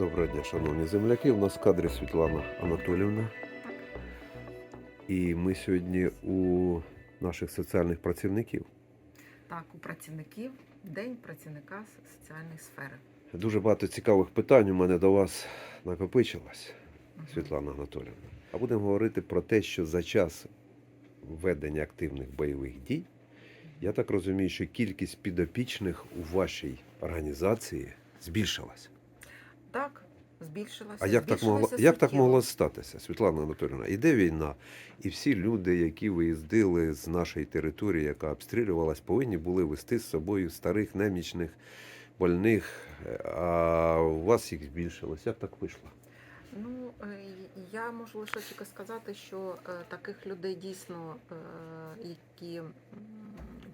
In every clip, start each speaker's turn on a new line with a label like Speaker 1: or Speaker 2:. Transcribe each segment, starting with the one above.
Speaker 1: Доброго дня, шановні земляки. У нас в кадрі Світлана Анатолівна. І ми сьогодні у наших соціальних працівників.
Speaker 2: Так, у працівників День працівника соціальної сфери.
Speaker 1: Дуже багато цікавих питань у мене до вас накопичилось. Світлана Анатолівна. А будемо говорити про те, що за час ведення активних бойових дій, я так розумію, що кількість підопічних у вашій організації збільшилась.
Speaker 2: Так, збільшилася.
Speaker 1: А як так могло як так могло статися, Світлана Анатолійовна? Іде війна, і всі люди, які виїздили з нашої території, яка обстрілювалась, повинні були вести з собою старих, немічних, больних. А у вас їх збільшилось. Як так вийшло?
Speaker 2: Ну, е, я можу лише тільки сказати, що е, таких людей дійсно, е, які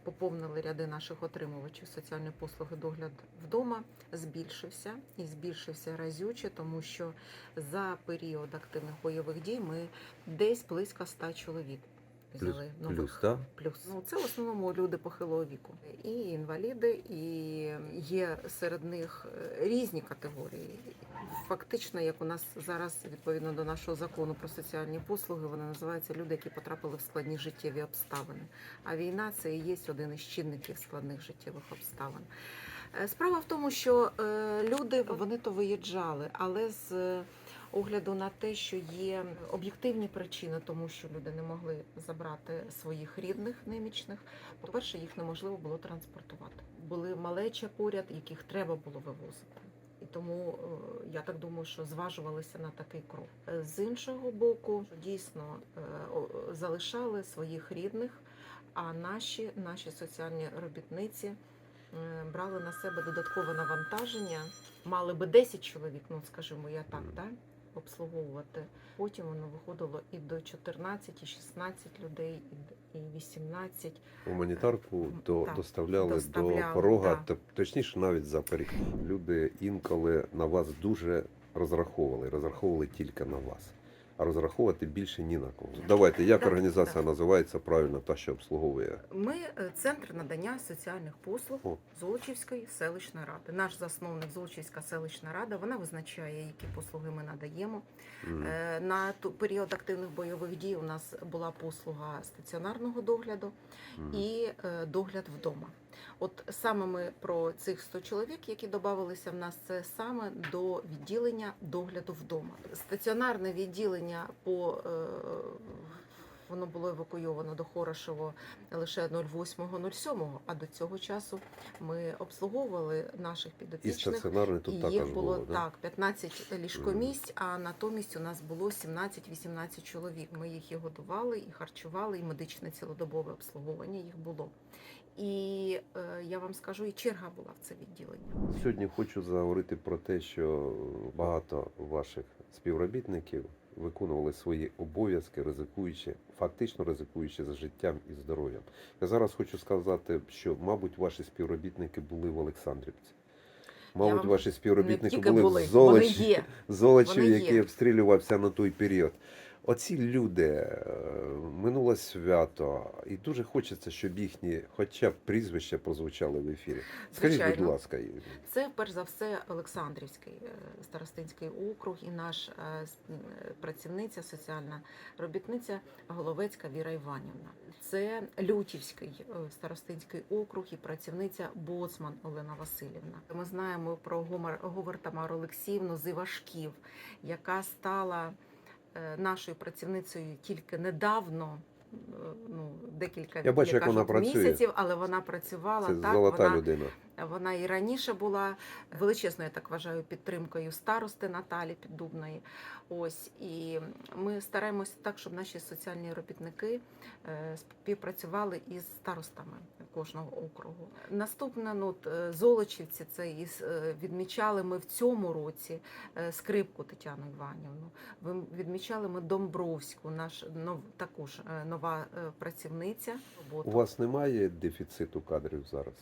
Speaker 2: поповнили ряди наших отримувачів. Соціальної послуги догляд вдома, збільшився і збільшився разюче, тому що за період активних бойових дій ми десь близько ста чоловік
Speaker 1: Плюс-
Speaker 2: нових.
Speaker 1: плюс, так?
Speaker 2: Плюс. Ну, це в основному люди похилого віку. І інваліди, і є серед них е, різні категорії. Фактично, як у нас зараз відповідно до нашого закону про соціальні послуги, вони називаються люди, які потрапили в складні життєві обставини. А війна це і є один із чинників складних життєвих обставин. Е, Справа в тому, що е, люди вони то виїжджали, але з е, огляду на те, що є об'єктивні причини, тому що люди не могли забрати своїх рідних немічних. По-перше, їх неможливо було транспортувати. Були малеча поряд, яких треба було вивозити. І тому е, я так думаю, що зважувалися на такий крок. З іншого боку, дійсно е, залишали своїх рідних, а наші, наші соціальні робітниці е, брали на себе додаткове навантаження. Мали би 10 чоловік, ну скажімо, я так, да? Обслуговувати. Потім воно виходило і до 14, і 16 людей, і д- 18.
Speaker 1: Гуманітарку до,
Speaker 2: так,
Speaker 1: доставляли, до порога,
Speaker 2: да.
Speaker 1: точніше, навіть за поріг. Люди інколи на вас дуже розраховували, розраховували тільки на вас. А розраховувати більше ні на кого. Давайте, як
Speaker 2: Так,
Speaker 1: організація
Speaker 2: так.
Speaker 1: називається правильно, та, що обслуговує
Speaker 2: Ми е, центр надання соціальних послуг
Speaker 1: О.
Speaker 2: Золочівської селищної ради. Наш засновник Золочівська селищна рада. Вона визначає, які послуги ми надаємо. Е, На період активних бойових дій у нас була послуга стаціонарного догляду
Speaker 1: М.
Speaker 2: і е, догляд вдома. От саме ми про цих 100 чоловік, які додавалися в нас, це саме до відділення догляду вдома. Стаціонарне відділення по е, воно було евакуйовано до Хорошево лише 08.07, а до цього часу ми обслуговували наших
Speaker 1: І
Speaker 2: підопічних.
Speaker 1: стаціонарний тут
Speaker 2: І їх було
Speaker 1: було. да?
Speaker 2: так, 15 ліжкомісць, а натомість у нас було 17-18 чоловік. Ми їх і годували, і харчували, і медичне цілодобове обслуговування їх було. І е, я вам скажу, і черга була в це відділення.
Speaker 1: Сьогодні хочу заговорити про те, що багато ваших співробітників виконували свої обов'язки, ризикуючи, фактично ризикуючи за життям і здоров'ям. Я зараз хочу сказати, що, мабуть, ваші співробітники були в Олександрівці. Мабуть, ваші співробітники були,
Speaker 2: були,
Speaker 1: в Золочі,
Speaker 2: Золочі.
Speaker 1: Який обстрілювався на той період. Оці люди е, минуло свято, і дуже хочеться, щоб їхні, хоча б прізвища прозвучали в ефірі. Скажіть, будь ласка,
Speaker 2: Це перш за все Олександрівський е, старостинський округ і наш е, працівниця, соціальна робітниця Головецька Віра Іванівна. Це Лютівський старостинський округ і працівниця Боцман Олена Васильівна. Ми знаємо про Гомер Говор Тамару Олексіївну з Івашків, яка стала нашою працівницею тільки недавно. е, Ну, декілька
Speaker 1: Я бачу, як
Speaker 2: кажуть,
Speaker 1: вона працює.
Speaker 2: місяців, але вона працювала
Speaker 1: це
Speaker 2: так.
Speaker 1: золота
Speaker 2: вона
Speaker 1: людина.
Speaker 2: Вона і раніше була величезною, я так вважаю, підтримкою старости Наталі Піддубної. Ось і ми стараємося так, щоб наші соціальні робітники е, співпрацювали із старостами кожного округу. Наступне ну, е, Золочівці це е, відмічали ми в цьому році е, скрипку Тетяну Іванівну. Відмічали ми Домбровську, наш нов, також е, нова е, працівниця.
Speaker 1: У вас немає дефіциту кадрів зараз?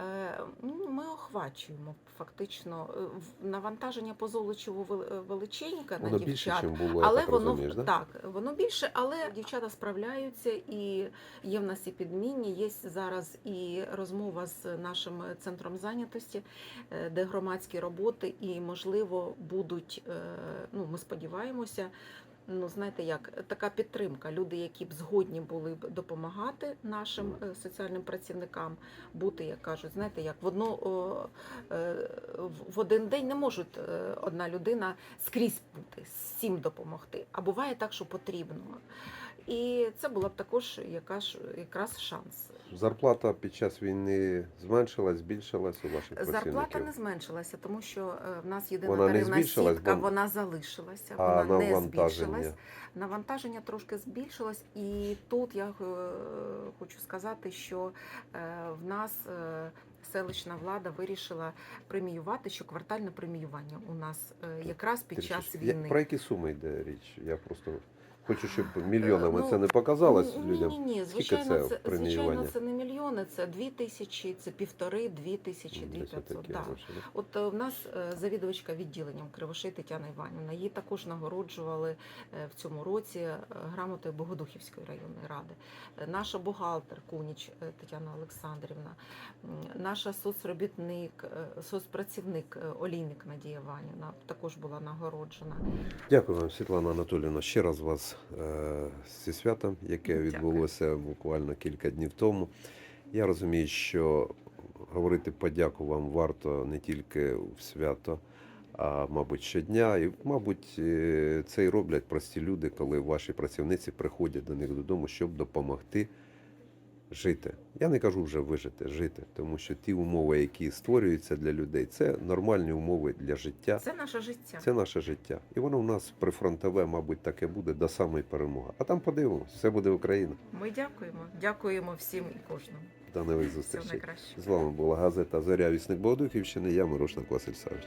Speaker 2: Е, ну, Ми охвачуємо фактично Е, навантаження по Золочеву е, величеньке на
Speaker 1: Воно більше,
Speaker 2: дівчат.
Speaker 1: було,
Speaker 2: але
Speaker 1: так
Speaker 2: воно
Speaker 1: розумієш, да?
Speaker 2: так, воно більше, але дівчата справляються, і є в нас і підмінні. Є зараз і розмова з нашим центром зайнятості, де громадські роботи, і можливо будуть. Ну, ми сподіваємося. Ну, знаєте, як така підтримка. Люди, які б згодні були б допомагати нашим е, соціальним працівникам, бути, як кажуть, знаєте, як в одну о, е, в- один день не можуть е, одна людина скрізь бути, всім допомогти. А буває так, що потрібно. І це була б також якраз шанс.
Speaker 1: Зарплата під час війни зменшилась, збільшилась у ваших
Speaker 2: Зарплата не зменшилася, тому що е, в нас єдина
Speaker 1: Вона
Speaker 2: тарифна сітка,
Speaker 1: бо-
Speaker 2: вона залишилася,
Speaker 1: а
Speaker 2: вона не збільшилась. Навантаження трошки збільшилось, і тут я е, хочу сказати, що е, в нас селищна влада вирішила преміювати, що квартальне преміювання у нас якраз під час війни.
Speaker 1: Про які суми йде річ? Я просто хочу, щоб мільйонами
Speaker 2: ну,
Speaker 1: це не показалось
Speaker 2: ні,
Speaker 1: людям.
Speaker 2: Ні, ні,
Speaker 1: Скільки
Speaker 2: звичайно,
Speaker 1: це
Speaker 2: це, звичайно, це не мільйони, це дві тисячі, це півтори, дві тисячі, дві п'ятсот. Да. От е, в нас е, завідувачка відділенням Кривошей Тетяна Іванівна. Її також нагороджували е, в цьому році е, грамотою Богодухівської районної ради. Е, Наша бухгалтер Куніч е, Тетяна Олександрівна, наша соцробітник, е, соцпрацівник е, Олійник Надія Іванівна також була нагороджена.
Speaker 1: Дякую вам, Світлана Анатоліївна. Ще раз вас е, зі святом, яке відбулося буквально кілька днів тому. Я розумію, що говорити подяку вам варто не тільки в свято, а мабуть щодня. І, мабуть, е, це і роблять прості люди, коли ваші працівниці приходять до них додому, щоб допомогти жити. Я не кажу вже вижити, жити, тому що ті умови, які створюються для людей, це нормальні умови для життя.
Speaker 2: Це наше життя.
Speaker 1: Це наше життя. І воно у нас прифронтове, мабуть, таке буде до самої перемоги. А там подивимось, все буде Україна.
Speaker 2: Ми дякуємо. Дякуємо всім і кожному.
Speaker 1: До нових зустрічей. З вами була газета Зоря Вісник Богодухівщини. Я Мирошник Василь Савич.